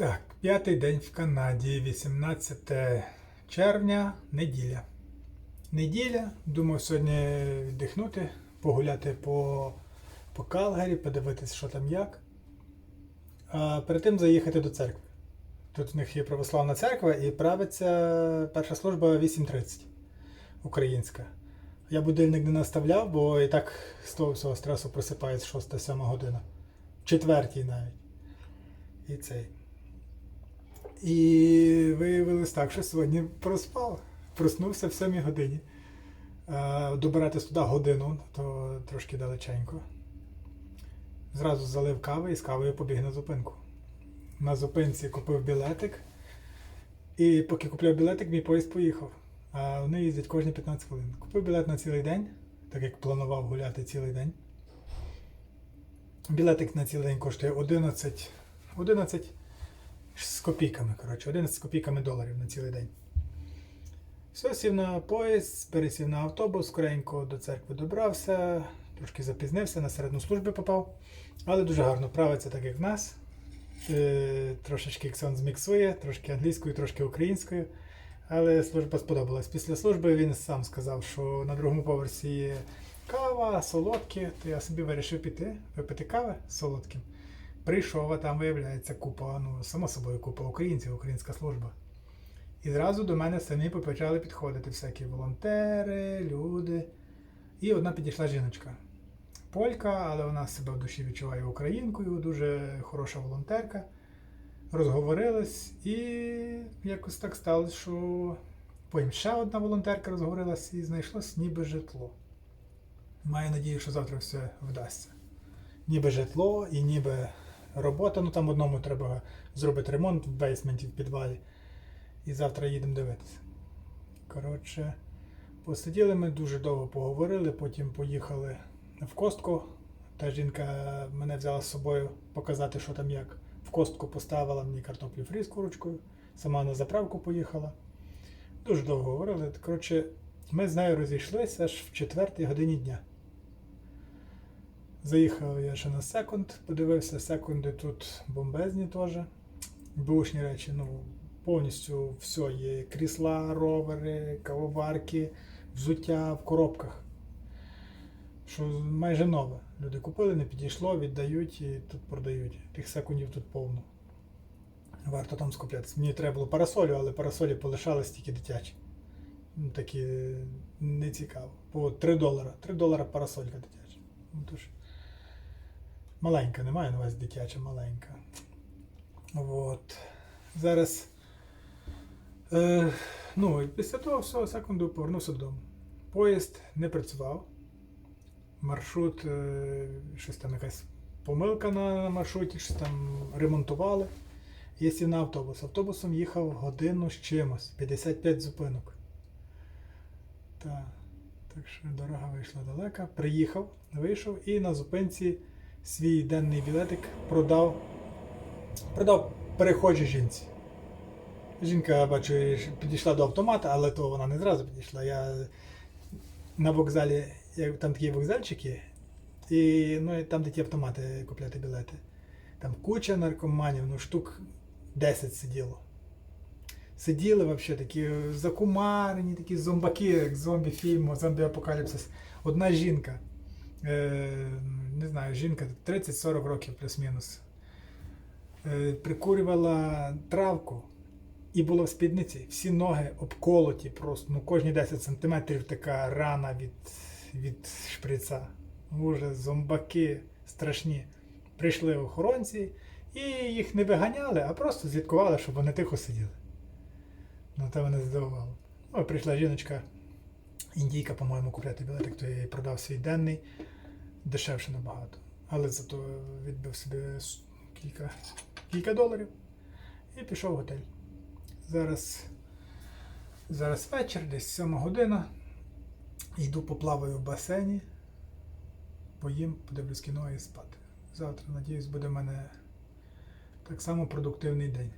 Так, п'ятий день в Канаді, 18 червня, неділя. Неділя, думав сьогодні віддихнути, погуляти по, по Калгарі, подивитись, що там як. А перед тим заїхати до церкви. Тут в них є православна церква і правиться перша служба 8.30 українська. Я будильник не наставляв, бо і так з того всього стресу просипається 6-7 година. Четвертій навіть. І цей. І виявилось так, що сьогодні проспав. Проснувся в 7 годині. Е, Добиратись туди годину, то трошки далеченько. Зразу залив кави і з кавою побіг на зупинку. На зупинці купив білетик. І поки купляв білетик, мій поїзд поїхав. А вони їздять кожні 15 хвилин. Купив білет на цілий день, так як планував гуляти цілий день. Білетик на цілий день коштує 11, 11 з копійками, коротше, 11 з копійками доларів на цілий день. Все, сів на поїзд, пересів на автобус, скоренько до церкви добрався, трошки запізнився, на середню службу попав, але дуже гарно правиться, так як в нас. Е, трошечки Ксон зміксує, трошки англійською, трошки українською. Але служба сподобалась. Після служби він сам сказав, що на другому поверсі є кава, солодкі, то я собі вирішив піти, випити кави солодким. Прийшов, а там виявляється купа, ну, само собою, купа українців, українська служба. І зразу до мене самі почали підходити всякі волонтери, люди. І одна підійшла жіночка. Полька, але вона себе в душі відчуває українкою, дуже хороша волонтерка. Розговорились, і якось так сталося, що потім ще одна волонтерка розговорилась і знайшлось ніби житло. Маю надію, що завтра все вдасться. Ніби житло і ніби робота. Ну там одному треба зробити ремонт в бейсменті, в підвалі. І завтра їдемо дивитися. Коротше, посиділи ми дуже довго поговорили, потім поїхали в костку. Та жінка мене взяла з собою показати, що там як. В костку поставила мені картоплю фрі з курочкою, сама на заправку поїхала. Дуже довго говорили. Коротше, ми з нею розійшлися аж в четвертій годині дня. Заїхав я ще на секунд, подивився, секунди тут бомбезні теж. Бушні речі, ну, повністю все є. Крісла, ровери, кавоварки, взуття в коробках. Що майже нове. Люди купили, не підійшло, віддають і тут продають. Тих секундів тут повно. Варто там скуплятися. Мені треба було парасолю, але парасолі полишались тільки дитячі. Ну, такі не цікаво. По 3 долара. 3 долара парасолька дитяча. Ну, тож, маленька, немає на увазі дитяча, маленька. От. Зараз. Е, ну, після того всього секунду повернувся додому. Поїзд не працював. Маршрут, е, щось там якась помилка на маршруті, щось там ремонтували. Я сів на автобус. Автобусом їхав годину з чимось, 55 зупинок. Так, так що дорога вийшла далека. Приїхав, вийшов і на зупинці свій денний білетик продав, продав перехожій жінці. Жінка, бачу, підійшла до автомата, але то вона не зразу підійшла. Я на вокзалі, там такі вокзальчики, і ну, і там де ті автомати купляти білети. Там куча наркоманів, ну штук 10 сиділо. Сиділи взагалі такі закумарені, такі зомбаки, як зомбі фільму, зомбі апокаліпсис. Одна жінка, е, знаю, жінка 30-40 років плюс-мінус. Е, прикурювала травку і було в спідниці. Всі ноги обколоті просто. Ну, кожні 10 сантиметрів така рана від, від шприца. Уже зомбаки страшні. Прийшли охоронці і їх не виганяли, а просто слідкували, щоб вони тихо сиділи. Ну, це мене здивувало. Ну, прийшла жіночка, індійка, по-моєму, купляти білетик, то я їй продав свій денний, дешевше набагато. Але зато відбив собі кілька, кілька доларів і пішов в готель. Зараз, зараз вечір, десь 7 година. Йду поплаваю в басейні, поїм, подивлюсь кіно і спати. Завтра, надіюсь, буде в мене так само продуктивний день.